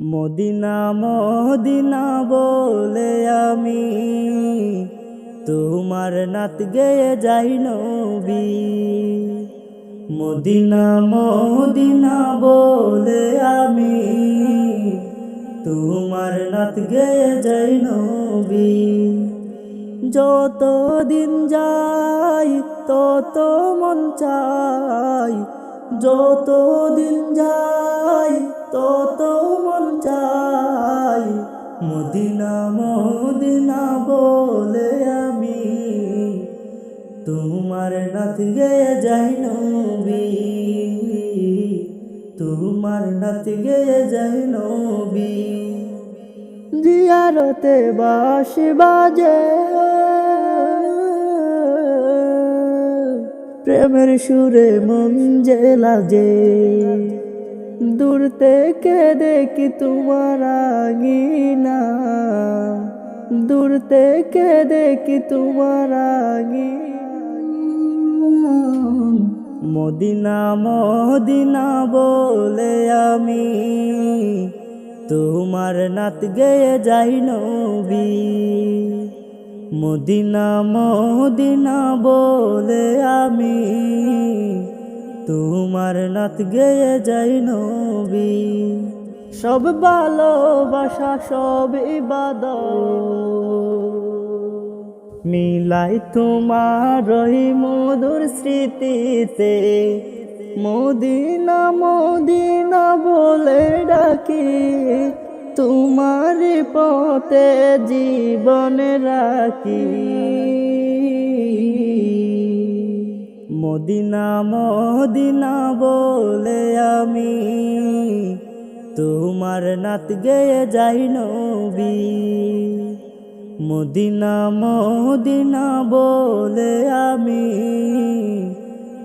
Medina Medina বলে আমি, তোমার নাত গেয়ে যাই নবী। মদিনা মদিনা বলে আমি, তোমার নাত গেয়ে যাই নবী। যত দিন যাই, তত মন চাই যত দিন যাই, তত মন চাই। মদিনা মদিনা বলে আমি, তোমার নাথ গে যাই নবী। তোমার নাথ গে যাই নবী। জিয়ারতে বাঁশি বাজে প্রেমের সুরে মন যে লাজে। দূর থেকে দেখি তোমার আঙিনা। দূর থেকে দেখি তোমার মদিনা মদিনা বলে আমি, তোমার নাত গেয়ে যাই নবী। মদিনা মদিনা বলে আমি তোমার নাত গেয়ে যাই নবী। সব ভালোবাসা, সব ইবাদত। মিলাই তোমার রহি মধুর স্মৃতিতে মদিনা মদিনা বলে ডাকি। তোমার পথে জীবন রাখি। মদিনা মদিনা বলে আমি, তোমার নাত গেয়ে যাই নবী। মদিনা মদিনা বলে আমি,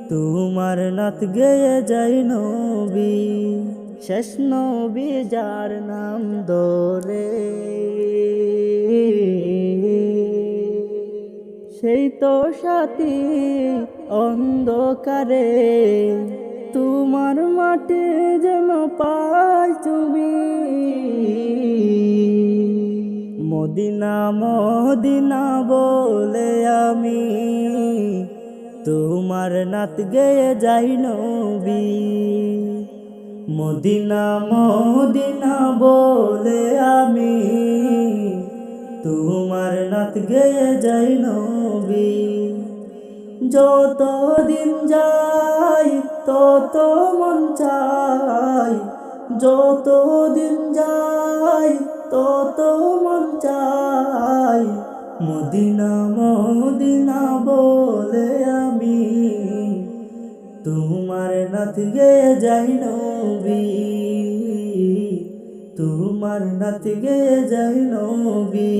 তোমার নাত গেয়ে যাই নবী। শেষ নবী যার নাম দরে সেই তো সাথী অন্ধকারে, তোমার মাঠে যেন পাই তুমি। মদিনা মদিনা বলে আমি, তোমার নাত গেয়ে যাই নবী। মদিনা মদিনা বলে আমি তোমার নাত গেয়ে যাই নবী। যত দিন যাই, তত মন চাই। যত দিন যাই, তত মন চাই। মদিনা মদিনা বলে তোমার নাথ গে যাই নবী তোমার নাথ গে যাই নবী।